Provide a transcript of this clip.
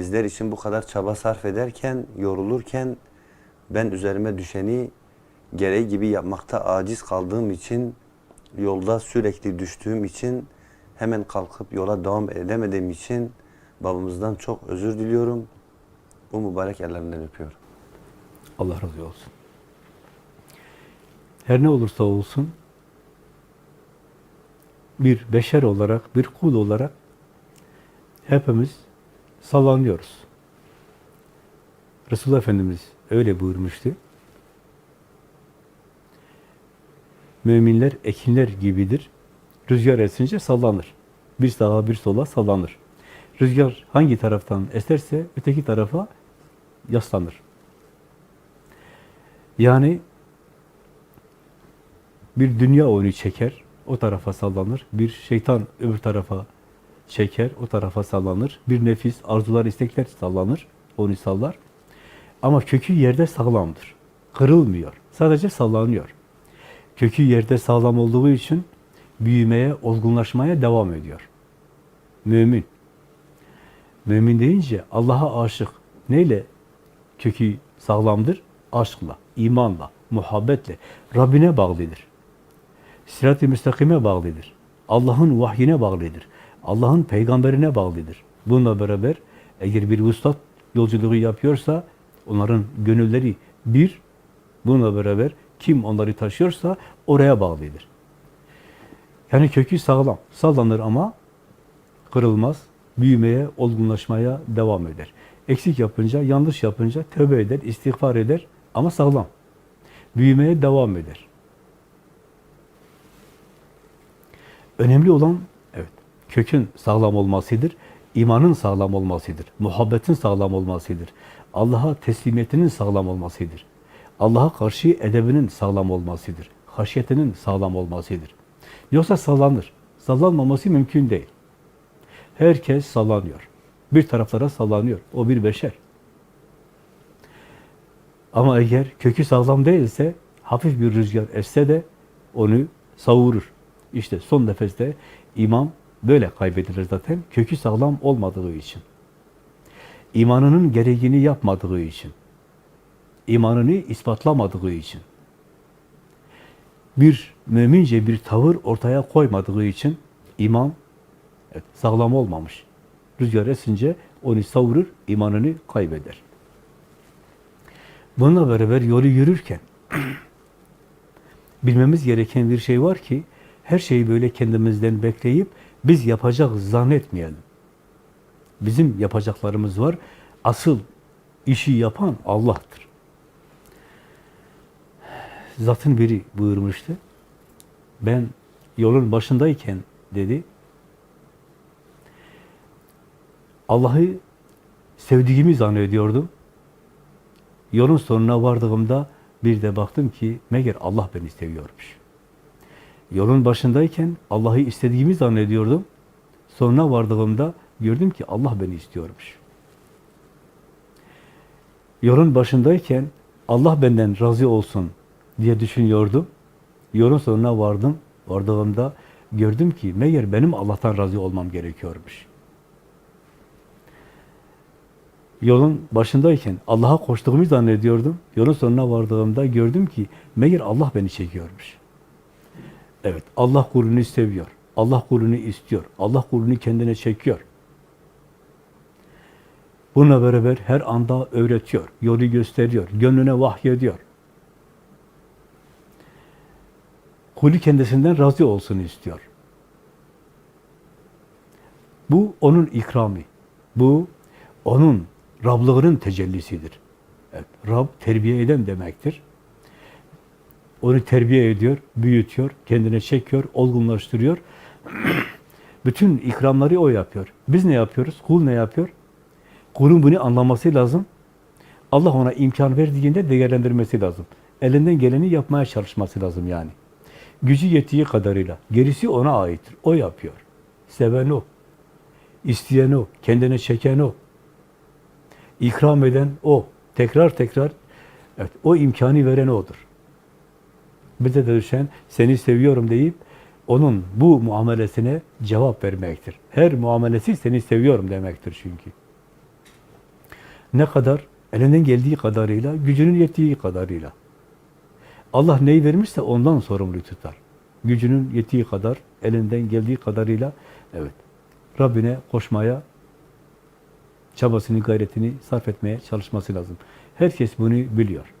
bizler için bu kadar çaba sarf ederken, yorulurken ben üzerime düşeni gereği gibi yapmakta aciz kaldığım için, yolda sürekli düştüğüm için, hemen kalkıp yola devam edemediğim için babamızdan çok özür diliyorum. O mübarek ellerinden öpüyorum. Allah razı olsun. Her ne olursa olsun bir beşer olarak, bir kul olarak hepimiz sallanıyoruz. Resulullah Efendimiz öyle buyurmuştu. Müminler ekinler gibidir. Rüzgar esince sallanır. Bir sağa bir sola sallanır. Rüzgar hangi taraftan eserse öteki tarafa yaslanır. Yani bir dünya oyunu çeker, o tarafa sallanır. Bir şeytan öbür tarafa çeker, o tarafa sallanır. Bir nefis, arzular, istekler sallanır, onu sallar. Ama kökü yerde sağlamdır. Kırılmıyor. Sadece sallanıyor. Kökü yerde sağlam olduğu için büyümeye, olgunlaşmaya devam ediyor. Mümin. Mümin deyince Allah'a aşık. Neyle kökü sağlamdır? Aşkla, imanla, muhabbetle. Rabbine bağlıdır. Sirat-i müstakime bağlıdır. Allah'ın vahyine bağlıdır. Allah'ın peygamberine bağlıdır. Bununla beraber eğer bir vuslat yolculuğu yapıyorsa onların gönülleri bir. Bununla beraber kim onları taşıyorsa oraya bağlıdır. Yani kökü sağlam. Sallanır ama kırılmaz. Büyümeye, olgunlaşmaya devam eder. Eksik yapınca, yanlış yapınca tövbe eder, istiğfar eder ama sağlam. Büyümeye devam eder. Önemli olan kökün sağlam olmasıdır. imanın sağlam olmasıdır. Muhabbetin sağlam olmasıdır. Allah'a teslimiyetinin sağlam olmasıdır. Allah'a karşı edebinin sağlam olmasıdır. Haşyetinin sağlam olmasıdır. Yoksa sallanır. Sallanmaması mümkün değil. Herkes sallanıyor. Bir taraflara sallanıyor. O bir beşer. Ama eğer kökü sağlam değilse, hafif bir rüzgar esse de onu savurur. İşte son nefeste imam böyle kaybedilir zaten. Kökü sağlam olmadığı için. İmanının gereğini yapmadığı için. imanını ispatlamadığı için. Bir mümince bir tavır ortaya koymadığı için imam evet, sağlam olmamış. Rüzgar esince onu savurur, imanını kaybeder. Bununla beraber yolu yürürken bilmemiz gereken bir şey var ki her şeyi böyle kendimizden bekleyip biz yapacağız zannetmeyelim. Bizim yapacaklarımız var. Asıl işi yapan Allah'tır. Zatın biri buyurmuştu. Ben yolun başındayken dedi, Allah'ı sevdiğimi zannediyordum. Yolun sonuna vardığımda bir de baktım ki meğer Allah beni seviyormuş. Yolun başındayken Allah'ı istediğimi zannediyordum. Sonuna vardığımda gördüm ki Allah beni istiyormuş. Yolun başındayken Allah benden razı olsun diye düşünüyordum. Yolun sonuna vardım. Vardığımda gördüm ki meğer benim Allah'tan razı olmam gerekiyormuş. Yolun başındayken Allah'a koştuğumu zannediyordum. Yolun sonuna vardığımda gördüm ki meğer Allah beni çekiyormuş. Evet, Allah kulunu seviyor. Allah kulunu istiyor. Allah kulunu kendine çekiyor. Bununla beraber her anda öğretiyor, yolu gösteriyor, gönlüne vahyediyor. Kulü kendisinden razı olsun istiyor. Bu onun ikrami. Bu onun Rablığının tecellisidir. Evet, Rab terbiye eden demektir. Onu terbiye ediyor, büyütüyor, kendine çekiyor, olgunlaştırıyor. Bütün ikramları o yapıyor. Biz ne yapıyoruz? Kul ne yapıyor? Kulun bunu anlaması lazım. Allah ona imkan verdiğinde değerlendirmesi lazım. Elinden geleni yapmaya çalışması lazım yani. Gücü yettiği kadarıyla. Gerisi ona aittir. O yapıyor. Seven o. İsteyen o. Kendine çeken o. İkram eden o. Tekrar tekrar evet, o imkanı veren odur. Bize de düşen seni seviyorum deyip onun bu muamelesine cevap vermektir. Her muamelesi seni seviyorum demektir çünkü. Ne kadar? Elinden geldiği kadarıyla, gücünün yettiği kadarıyla. Allah neyi vermişse ondan sorumlu tutar. Gücünün yettiği kadar, elinden geldiği kadarıyla, evet, Rabbine koşmaya, çabasını, gayretini sarf etmeye çalışması lazım. Herkes bunu biliyor.